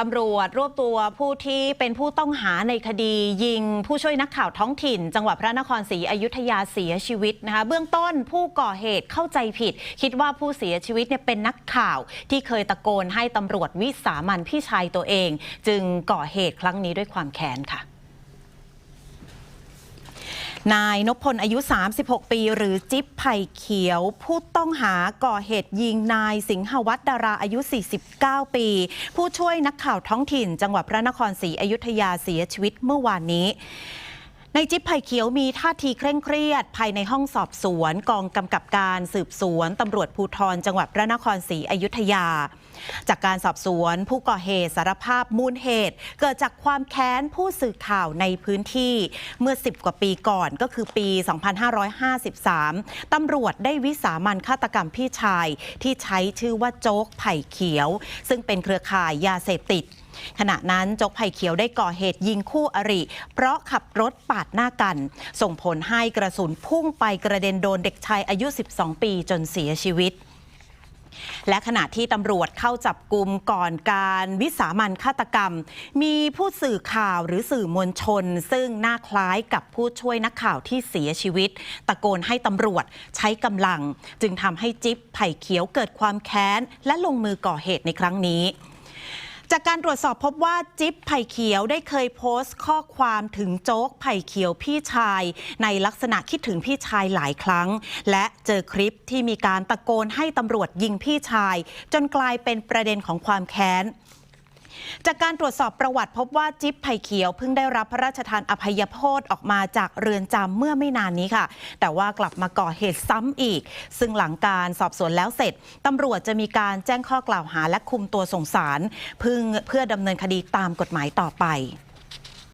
ตำรวจรวบตัวผู้ที่เป็นผู้ต้องหาในคดี ยิงผู้ช่วยนักข่าวท้องถิ่น จังหวัดพระนครศรีอยุธยาเสียชีวิตนะคะเบื้องต้นผู้ก่อเหตุเข้าใจผิด คิดว่าผู้เสียชีวิตเนี่ยเป็นนักข่าว ที่เคยตะโกนให้ตำรวจวิสามันพี่ชายตัวเอง จึงก่อเหตุครั้งนี้ด้วยความแค้นค่ะ นายนพพลอายุ 36 ปี หรือจิ๊บไผ่เขียว ผู้ต้องหาก่อเหตุยิงนายสิงหวัฒน์ดาราอายุ 49 ปี ผู้ช่วยนักข่าวท้องถิ่น จังหวัดพระนครศรีอยุธยาเสียชีวิตเมื่อวานนี้ในายจิ๊บไผ่เขียวมีท่าทีเคร่งเครียด ภายในห้องสอบสวน กองกำกับการสืบสวนตำรวจภูธรจังหวัดพระนครศรีอยุธยา จากการสอบสวนผู้ก่อเหตุสารภาพมูลเหตุ เกิดจากความแค้นผู้สื่อข่าวในพื้นที่เมื่อ 10 กว่าปีก่อนก็คือปี 2553 ตำรวจได้วิสามันฆาตกรรมพี่ชาย ที่ใช้ชื่อว่าโจ๊กไผ่เขียว ซึ่งเป็นเครือข่ายยาเสพติดขณะนั้นโจกไผ่เขียวได้ก่อเหตุยิงคู่อริ เพราะขับรถปาดหน้ากัน ส่งผลให้กระสุนพุ่งไปกระเด็นโดนเด็กชายอายุ 12 ปีจนเสียชีวิต และขณะที่ตำรวจเข้าจับกลุ่มก่อนการวิสามันฆาตกรรม มีผู้สื่อข่าวหรือสื่อมวลชน ซึ่งหน้าคล้ายกับผู้ช่วยนักข่าวที่เสียชีวิต ตะโกนให้ตำรวจใช้กำลัง จึงทำให้จิ๊บไผ่เขียวเกิดความแค้น และลงมือก่อเหตุในครั้งนี้ จากการตรวจสอบพบว่าจิ๊บไผ่เขียวได้เคยโพสต์ข้อความถึงโจ๊กไผ่เขียวพี่ชาย ในลักษณะคิดถึงพี่ชายหลายครั้ง และเจอคลิปที่มีการตะโกนให้ตำรวจยิงพี่ชาย จนกลายเป็นประเด็นของความแค้น จากการตรวจสอบประวัติพบว่าจิ๊บไผ่เขียวเพิ่งได้รับพระราชทานอภัยโทษออกมาจากเรือนจำเมื่อไม่นานนี้ค่ะ แต่ว่ากลับมาก่อเหตุซ้ำอีก ซึ่งหลังการสอบสวนแล้วเสร็จตำรวจจะมีการแจ้งข้อกล่าวหาและคุมตัวส่งสารเพื่อเพื่อดำเนินคดีตามกฎหมายต่อไป